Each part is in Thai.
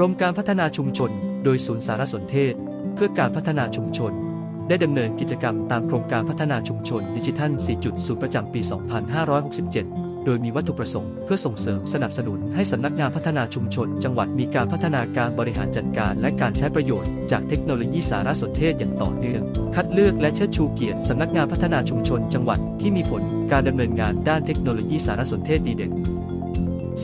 รมการพัฒนาชุมชน โดยศูนย์สารสนเทศ เพื่อการพัฒนาชุมชน ได้ดำเนินกิจกรรมตามโครงการพัฒนาชุมชนดิจิทัล 4.0 ประจำปี 2567 โดยมีวัตถุประสงค์เพื่อส่งเสริมสนับสนุนให้สำนักงานพัฒนาชุมชน จังหวัดมีการพัฒนาการบริหารจัดการ และการใช้ประโยชน์จากเทคโนโลยีสารสนเทศอย่างต่อเนื่อง คัดเลือกและเชิดชูเกียรติสำนักงานพัฒนาชุมชน จังหวัดที่มีผลการดำเนินงานด้านเทคโนโลยีสารสนเทศดีเด่น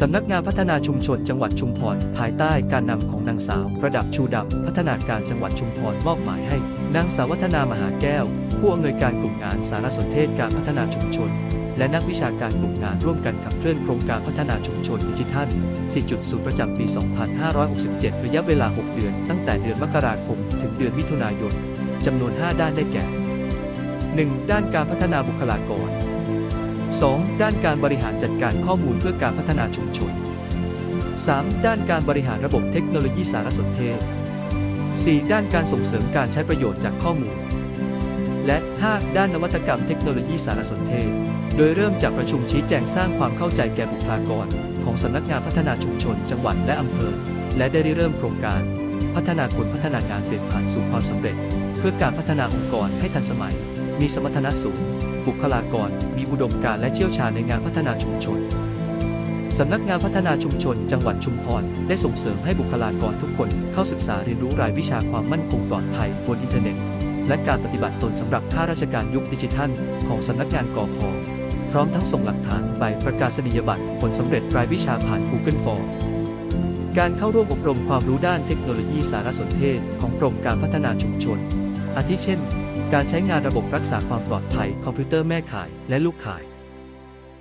สำนักงานพัฒนาชุมชนจังหวัดชุมพร ภายใต้การนำของนางสาวประดับชูดำพัฒนาการจังหวัดชุมพรมอบหมายให้ นางสาววัฒนามหาแก้ว ผู้อำนวยการกลุ่มงานสารสนเทศการพัฒนาชุมชน และนักวิชาการกลุ่มงานร่วมกันขับเคลื่อนโครงการพัฒนาชุมชนดิจิทัล 4.0 ประจำปี 2567 ระยะเวลา 6 เดือน ตั้งแต่เดือนมกราคม ถึงเดือนมิถุนายนจำนวน 5 ด้านได้แก่ 1. ด้านการพัฒนาบุคลากร 2. ด้านการบริหารจัดการข้อมูลเพื่อการพัฒนาชุมชน 3. ด้านการบริหารระบบเทคโนโลยีสารสนเทศ 4. ด้านการส่งเสริมการใช้ประโยชน์จากข้อมูล และ 5. ด้านนวัตกรรมเทคโนโลยีสารสนเทศ โดยเริ่มจากประชุมชี้แจงสร้างความเข้าใจแก่บุคลากร ของสำนักงานพัฒนาชุมชน จังหวัดและอำเภอ และได้ริเริ่มโครงการ พัฒนาคนพัฒนางานเปลี่ยนผ่านสู่ความสำเร็จ เพื่อการพัฒนาองค์กรให้ทันสมัย มีสมรรถนะสูง บุคลากร มีอุดมการและเชี่ยวชาญในงานพัฒนาชุมชน สำนักงานพัฒนาชุมชน จังหวัดชุมพร ได้ส่งเสริมให้บุคลากรทุกคนเข้าศึกษาเรียนรู้รายวิชาความมั่นคงปลอดภัยบนอินเทอร์เน็ต และการปฏิบัติตนสำหรับข้าราชการยุคดิจิทัล ของสำนักงานกอพพร้อมทั้งส่งหลักฐานใบประกาศนียบัตรผลสำเร็จรายวิชาผ่าน Google Form การเข้าร่วมอบรมความรู้ด้านเทคโนโลยีสารสนเทศของกรมการพัฒนาชุมชน อาทิเช่น การใช้งานระบบรักษาความปลอดภัยคอมพิวเตอร์แม่ข่ายและลูกข่าย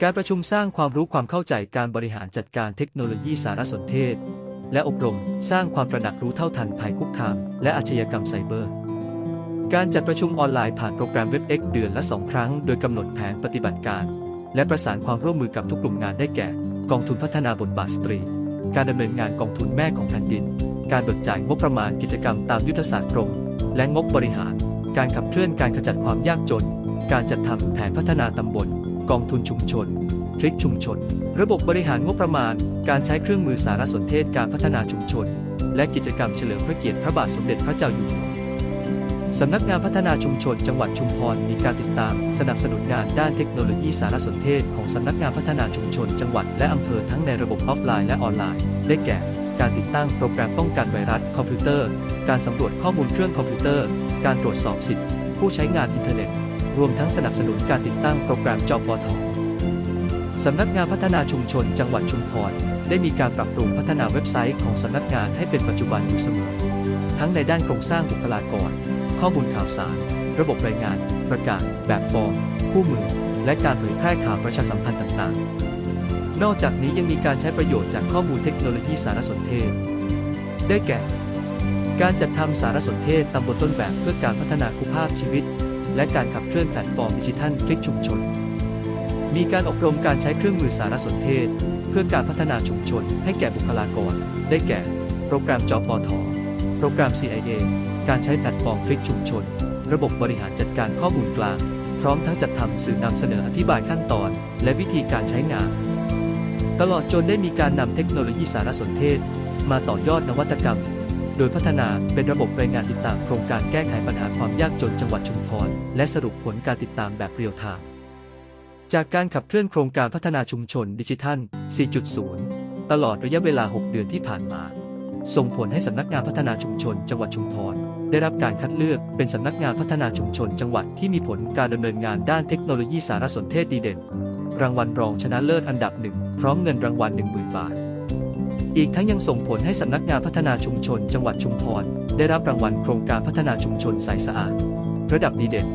การประชุมสร้างความรู้ความเข้าใจการบริหารจัดการเทคโนโลยีสารสนเทศ และอบรมสร้างความตระหนักรู้เท่าทันภัยคุกคาม และอาชญากรรมไซเบอร์ การจัดประชุมออนไลน์ผ่านโปรแกรม WebEx เดือนละ 2 ครั้ง โดยกำหนดแผนปฏิบัติการ และประสานความร่วมมือกับทุกกลุ่มงานได้แก่ กองทุนพัฒนาบทบาทสตรี การดำเนินงานกองทุนแม่ของแผ่นดิน การเบิกจ่ายงบประมาณกิจกรรมตามยุทธศาสตร์กรมและงบบริหาร การขับเคลื่อนการขจัดความยากจน การจัดทำแผนพัฒนาตำบล กองทุนชุมชน คลิกชุมชน ระบบบริหารงบประมาณ การใช้เครื่องมือสารสนเทศการพัฒนาชุมชน และกิจกรรมเฉลิมพระเกียรติพระบาทสมเด็จพระเจ้าอยู่หัวสำนักงานพัฒนาชุมชนจังหวัดชุมพรมีการติดตาม สนับสนุนงานด้านเทคโนโลยีสารสนเทศของสำนักงานพัฒนาชุมชนจังหวัดและอำเภอทั้งในระบบออฟไลน์และออนไลน์ ได้แก่ การติดตั้งโปรแกรมป้องกันไวรัสคอมพิวเตอร์ การสำรวจข้อมูลเครื่องคอมพิวเตอร์ การตรวจสอบสิทธิผู้ใช้งานอินเทอร์เน็ต รวมทั้งสนับสนุนการติดตั้งโปรแกรมจอปทสำนักงานพัฒนาชุมชนจังหวัดชุมพรได้มีการปรับปรุงพัฒนาเว็บไซต์ของสำนักงานให้เป็นปัจจุบันอยู่เสมอ ทั้งในด้านโครงสร้างบุคลากร ข้อมูลข่าวสาร ระบบรายงาน ประกาศ แบบฟอร์ม คู่มือ และการเผยแพร่ข่าวประชาสัมพันธ์ต่างๆ นอกจากนี้ยังมีการใช้ประโยชน์จากข้อมูลเทคโนโลยีสารสนเทศ ได้แก่ การจัดทำสารสนเทศตำบลต้นแบบเพื่อการพัฒนาคุณภาพชีวิต และการขับเคลื่อนแพลตฟอร์มดิจิทัลคลิกชุมชน มีการอบรมการใช้เครื่องมือสารสนเทศ เพื่อการพัฒนาชุมชน ให้แก่บุคลากร ได้แก่ โปรแกรมจอปทโปรแกรม CIA การใช้แพลตฟอร์มคลิกชุมชน ระบบบริหารจัดการข้อมูลกลาง พร้อมทั้งจัดทำสื่อนำเสนออธิบายขั้นตอน และวิธีการใช้งาน ตลอดจนได้มีการนำเทคโนโลยีสารสนเทศ มาต่อยอดนวัตกรรม โดยพัฒนาเป็นระบบรายงานติดตามโครงการแก้ไขปัญหาความยากจนจังหวัดชุมพรและสรุปผลการติดตามแบบเรียลไทม์จากการขับเคลื่อนโครงการพัฒนาชุมชนดิจิทัล 4.0 ตลอดระยะเวลา 6 เดือนที่ผ่านมา ส่งผลให้สำนักงานพัฒนาชุมชนจังหวัดชุมพรได้รับการคัดเลือกเป็นสำนักงานพัฒนาชุมชนจังหวัดที่มีผลการดำเนินงานด้านเทคโนโลยีสารสนเทศดีเด่น รางวัลรองชนะเลิศอันดับหนึ่งพร้อมเงินรางวัล 10,000 บาท อีกทั้งยังส่งผลให้สำนักงานพัฒนาชุมชน จังหวัดชุมพรได้รับรางวัลโครงการพัฒนาชุมชนใสสะอาด ระดับดีเด่น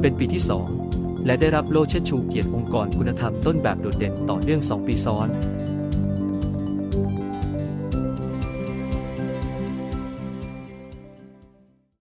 เป็นปีที่ 2 และได้รับโล่เชิดชูเกียรติองค์กรคุณธรรมต้นแบบโดดเด่นต่อเนื่อง 2 ปีซ้อน